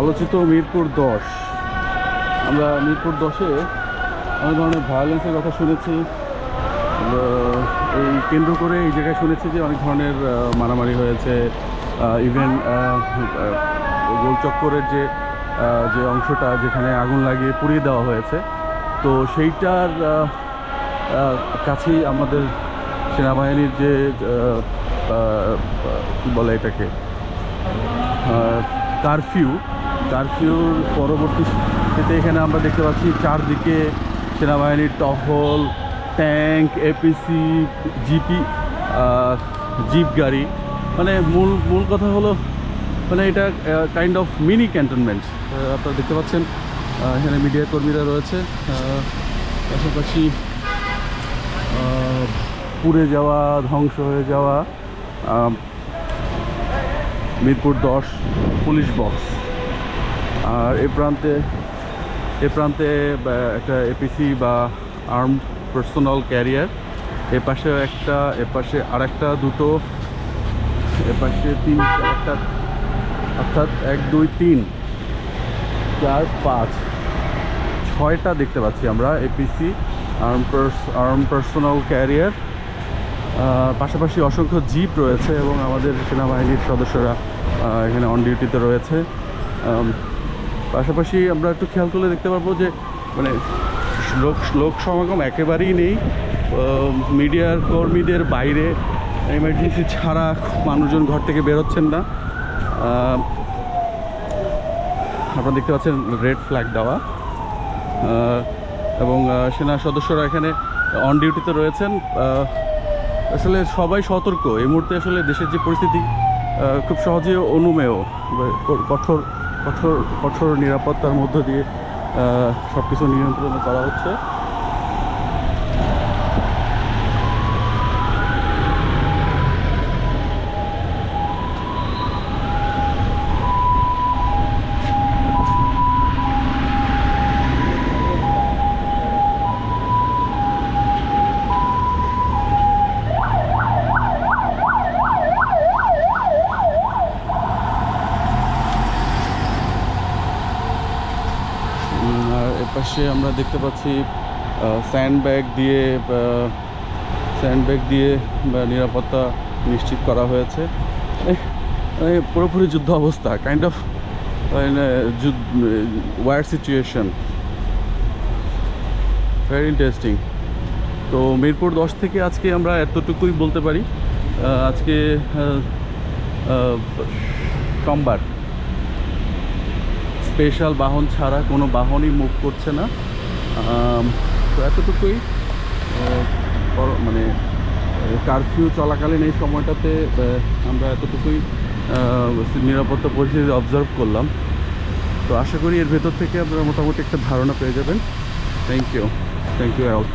আলোচিত মিরপুর দশ। আমরা মিরপুর দশে অনেক ধরনের ভায়োলেন্সের কথা শুনেছি। এই কেন্দ্র করে এই জায়গায় শুনেছি যে অনেক ধরনের মারামারি হয়েছে। ইভেন গোলচক্করের যে যে অংশটা যেখানে আগুন লাগিয়ে পুড়িয়ে দেওয়া হয়েছে। তো সেইটার কাছেই আমাদের সেনাবাহিনীর যে কী বলে এটাকে? কারফিউ। কারফিউর পরবর্তীতে এখানে আমরা দেখতে পাচ্ছি চারদিকে সেনাবাহিনীর টহল, ট্যাঙ্ক এপিসি জিপি জিপ গাড়ি। মানে মূল মূল কথা হলো মানে এটা কাইন্ড অফ মিনি ক্যান্টনমেন্ট আপনারা দেখতে পাচ্ছেন এখানে মিডিয়া কর্মীরা রয়েছে। পাশাপাশি পুড়ে যাওয়া, ধ্বংস হয়ে যাওয়া মিরপুর দশ পুলিশ বক্স। আর এ প্রান্তে এ প্রান্তে একটা এপিসি বা আর্ম পার্সোনাল ক্যারিয়ার। এ পাশে একটা, এ পাশে আরেকটা দুটো, এ পাশে তিন একটা অর্থাৎ এক, দুই, তিন, চার, পাঁচ, ছয়টা দেখতে পাচ্ছি আমরা APC arm purse, arm personal carrier. পাশাপাশি অসংখ্য জিপ রয়েছে এবং আমাদের সেনাবাহিনীর সদস্যরা এখানে অন ডিউটিতে রয়েছে। পাশাপাশি আমরা একটু খেয়াল করলে দেখতে পারব যে মানে লোক লোক সমাগম একেবারেই নেই। মিডিয়ার কর্মীদের বাইরে এমার্জেন্সি ছাড়া মানুষজন ঘর থেকে বেরোচ্ছেন না। আপনারা দেখতে পাচ্ছেন রেড ফ্ল্যাগ দেওয়া। এবং সেনা সদস্যরা এখানে অন ডিউটিতে রয়েছেন। আসলে সবাই সতর্ক। এই মুহূর্তে আসলে দেশের যে পরিস্থিতি খুব সহজে অনুমেয় কঠোর কঠোর কঠোর নিরাপত্তার মধ্য দিয়ে সব কিছু নিয়ন্ত্রণ করা হচ্ছে। এপাশে আমরা দেখতে পাচ্ছি স্যান্ড ব্যাগ দিয়ে স্যান্ড ব্যাগ দিয়ে নিরাপত্তা নিশ্চিত করা হয়েছে। মানে পুরোপুরি যুদ্ধ অবস্থা kind of war situation very interesting তো মিরপুর দশ থেকে আজকে আমরা এতটুকুই বলতে পারি। আজকে সোমবার। স্পেশাল বাহন ছাড়া কোনো বাহনই মুভ করছে না। তো এতটুকুই মানে কারফিউ চলাকালীন এই সময়টাতে আমরা এতটুকুই নিরাপত্তা পরিস্থিতি অবজার্ভ করলাম। তো আশা করি এর ভেতর থেকে আপনারা মোটামুটি একটা ধারণা পেয়ে যাবেন। Thank you thank you all